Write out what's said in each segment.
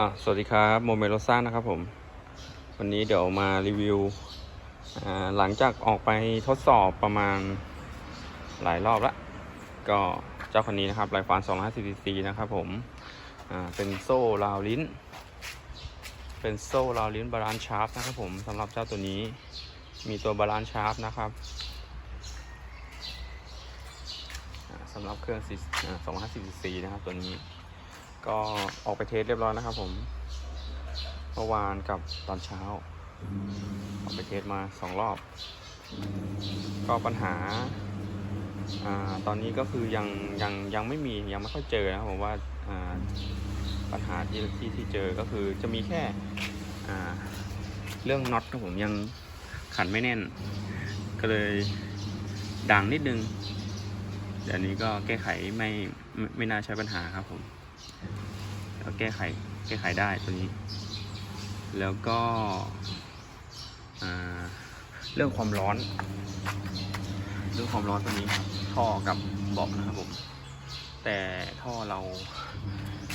อ่าสวัสดีครับโมเมโลซ่านะครับผม วันนี้เดี๋ยวมารีวิวหลังจากออกไปทดสอบประมาณหลายรอบละก็เจ้าคนนี้นะครับไลฟาน250 cc นะครับผมเป็นโซ่ราวลิ้น เป็นโซ่ราวลิ้นบาลานซ์ชาร์ปนะครับผมสำหรับเจ้าตัวนี้มีตัวบาลานซ์ชาร์ปนะครับสำหรับเครื่อง250 cc นะครับตัวนี้ ก็ออกไปเทสเรียบร้อยนะครับผมเมื่อวานกับตอนเช้า ออกไปเทสมาสองรอบ ก็ปัญหาอ่าตอนนี้ก็คือยังยังยังไม่มียังไม่ค่อยเจอนะครับผมว่าอ่าปัญหาที่ที่ที่เจอก็คือจะมีแค่อ่าเรื่องน็อตครับผมยังขันไม่แน่น ก็เลยดังนิดนึงแต่อันนี้ก็แก้ไขไม่ไม่ไม่น่าใช้ปัญหาครับผม แล้วแก้ไขแก้ไขได้ตัวนี้ แล้วก็เรื่องความร้อน เรื่องความร้อนตัวนี้ครับท่อกับเบาะนะครับผม แต่ท่อเรา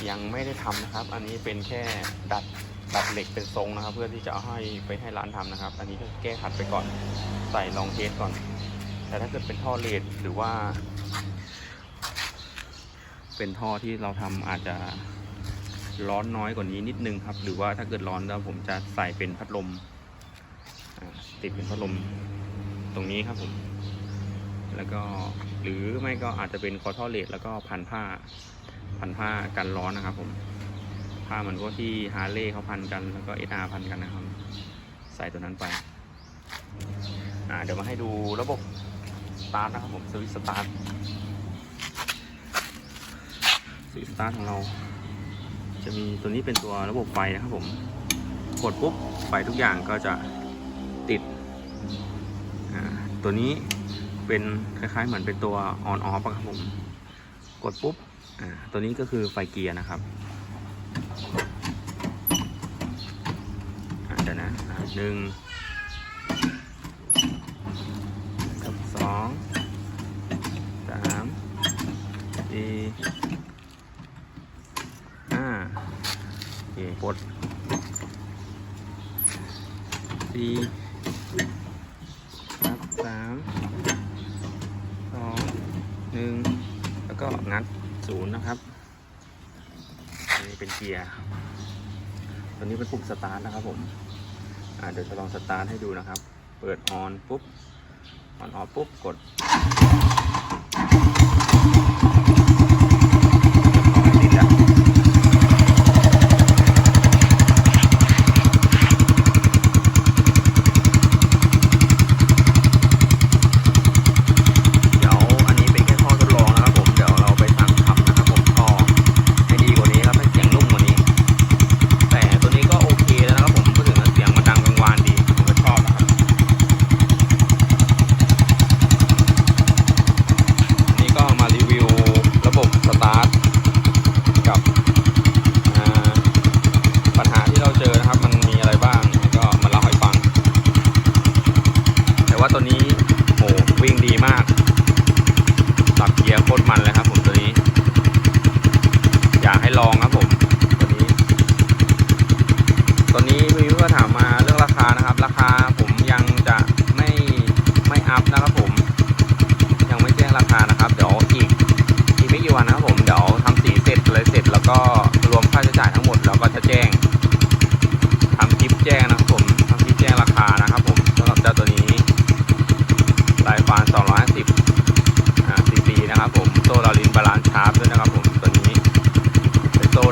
ยังไม่ได้ทำนะครับ อันนี้เป็นแค่ดัดดัดเหล็กเป็นทรงนะครับ เพื่อที่จะเอาให้ไปให้ร้านทำนะครับ อันนี้ก็แก้ขัดไปก่อน ใส่ลองเทสก่อน แต่ถ้าเกิดเป็นท่อเลดหรือว่า เป็นท่อที่เราทำอาจจะร้อนน้อยกว่านี้นิดนึงครับ หรือว่าถ้าเกิดร้อนแล้วผมจะใส่เป็นพัดลมติดเป็นพัดลมตรงนี้ครับผม แล้วก็หรือไม่ก็อาจจะเป็นคอท่อเลดแล้วก็พันผ้า พันผ้ากันร้อนนะครับผมผ้าเหมือนพวกที่ฮาร์เลย์เขาพันกันแล้วก็เออาพันกันนะครับ ใส่ตัวนั้นไปเดี๋ยวมาให้ดูระบบสตาร์ทนะครับผมสวิตช์สตาร์ท สวิตช์สตาร์ทของเรา จะมีตัวนี้เป็นตัวระบบไฟนะครับผม กดปุ๊บไฟทุกอย่างก็จะติด ตัวนี้เป็นคล้ายๆเหมือนเป็นตัว on off อะครับผม กดปุ๊บตัวนี้ก็คือไฟเกียร์นะครับเดี๋ยวนะหนึ่งกับสองสามสี่ ห้าโอเค กดสี่ครับสามสองหนึ่งแล้วก็งัดศูนย์นะครับอันนี้เป็นเกียร์ตัวนี้เป็นปุ่มสตาร์ทนะครับผมเดี๋ยวจะลองสตาร์ทให้ดูนะครับ เปิดออนปุ๊บออนออฟปุ๊บกดติดแล้ว เดี๋ยวอันนี้เป็นแค่ท่อทดลองนะครับผม เดี๋ยวเราไปสั่งทำนะครับผมท่อให้ดีกว่านี้ครับให้เสียงนุ่มกว่านี้ แต่ตัวนี้ก็โอเคแล้วนะครับผมพูดถึงแล้วเสียงมันดังกังวานดีผมก็ชอบนะครับอันนี่ก็มารีวิวระบบสตาร์ทกับอ่าปัญหาที่เราเจอนะครับ มันมีอะไรบ้างก็มาเล่าให้ฟัง แต่ว่าตัวนี้โหวิ่งดีมาก ตับเกียร์โคตรมันเลยครับผมตัวนี้ อยาก ให้ลองครับผม ตัวนี้ ตัวนี้มีเพื่อนถามมาเรื่องราคานะครับ ราคาผมยังจะไม่ไม่อัพนะครับผม ยังไม่แจ้งราคานะครับ เดี๋ยวอีกอีกไม่กี่วันนะครับผมเดี๋ยวทำสีเสร็จเลยเสร็จ แล้วก็รวมค่าใช้จ่ายทั้งหมดแล้วก็จะแจ้งทำคลิปแจ้งนะครับผมทำคลิปแจ้งราคานะครับผมสำหรับเจ้าตัวนี้ ไลฟาน250อ่าซีซีนะครับผม โซ่ลาลินบาลานซ์ชาร์ปด้วยนะครับผม ตัวนี้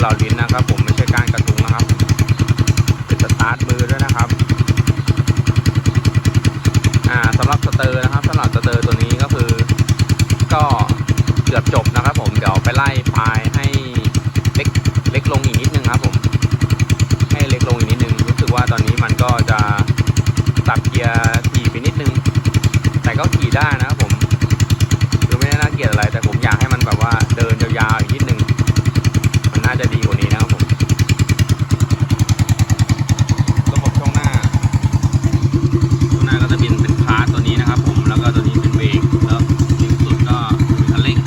เหล่าลินนะครับ ผมไม่ใช่การกระทุงนะครับเป็นสตาร์ทมือด้วยนะครับ อ่าสำหรับสเตอร์นะครับสำหรับสเตอร์ตัวนี้ก็คือ ก็เกือบจบนะครับผม เดี๋ยวไปไล่ไฟล์ให้เล็กเล็กลงอีกนิดนึงครับผม ให้เล็กลงอีกนิดนึง รู้สึกว่าตอนนี้มันก็จะตับเกียร์ถี่ไปนิดนึง แต่ก็ขี่ได้นะครับผมคือไม่ได้น่าเกลียดอะไร แต่ผมอยากให้มันแบบว่าเดินยาวๆอีกนิดนึง มันน่าจะดีกว่านี้นะครับผมระบบช่วงหน้า ช่วงหน้าก็จะเป็นเป็นคาร์ทตัวนี้นะครับผม แล้วก็ตัวนี้เป็นเบรกแล้วที่สุดก็เป็นคันเร่ง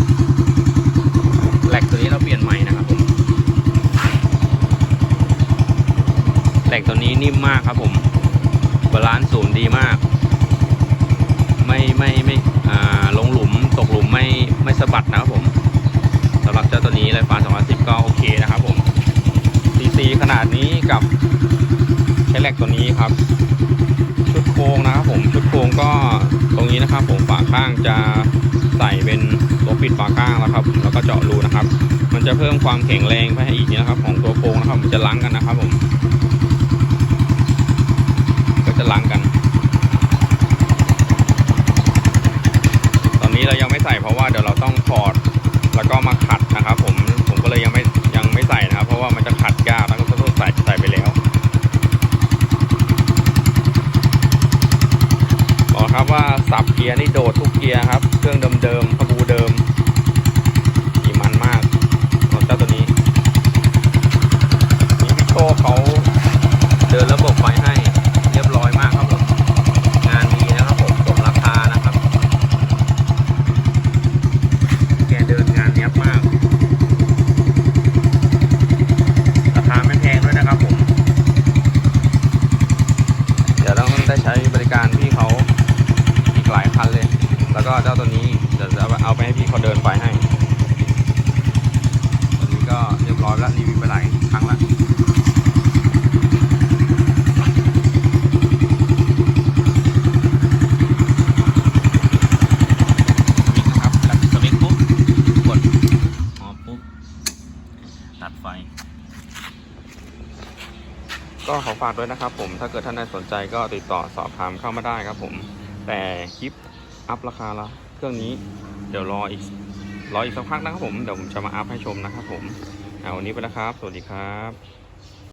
แหลกตัวนี้เราเปลี่ยนใหม่นะครับผม ลก ตัวนี้นิ่มมากครับผมบาลานซ์ศูนย์ดีมาก ไม่ไม่ไม่อ่าลงหลุมตกหลุมไม่ไม่สะบัดนะครับผมสำหรับเจ้าตัวนี้ไรฟ้า210 ก็โอเคนะครับผมซีซีขนาดนี้กับแคลกตัวนี้ครับ ชุดโครงนะครับผมชุดโครงก็ตรงนี้นะครับ ผมฝาข้างจะใส่เป็นตัวปิดฝาข้างแล้วครับ แล้วก็เจาะรูนะครับ มันจะเพิ่มความแข็งแรงไปให้อีกนะครับ ของตัวโครงนะครับมันจะล้างกันนะครับผม ก็จะล้างกัน ตอนนี้เรายังไม่ ใส่เพราะว่าเดี๋ยวเราต้องถอดแล้วก็มาขัดนะครับ ผมผมก็เลยยังไม่ยังไม่ใส่นะครับ เพราะว่ามันจะขัดยากแล้วก็ต้องใส่ใส่ไปแล้ว บอกครับว่าสับเกียร์นี่โดดทุกเกียร์ครับ เครื่องเดิมๆขบูเดิมขี่มันมากของเจ้าตัวนี้นี่พี่โชคเขาเดินระบบไฟให้เรียบร้อยมากครับผมงานดีนะครับผมสมราคานะครับ แกเดินงานเนี้ยบมาก ราคาไม่แพงด้วยนะครับผม เดี๋ยวต้องได้ใช้บริการพี่เขาอีกหลายคันเลย แล้วก็เจ้าตัวนี้เดี๋ยวจะเอาไปให้พี่เขาเดินไปให้ ตัวนี้ก็เรียบร้อยแล้วรีวิวไปหลายครั้งแล้วนะครับแล้วสวิตช์ปุ๊บกดออฟปุ๊บ ตัดไฟ ก็ขอ ฝากด้วยนะครับผมถ้าเกิดท่านใดสนใจก็ติดต่อสอบถามเข้ามาได้ครับผม แต่คลิปอัพราคาละเครื่องนี้เดี๋ยวรออีกรออีกสักพักนะครับผมเดี๋ยวผมจะมาอัพให้ชมนะครับผมเอาวันนี้ไปแล้วครับ สวัสดีครับ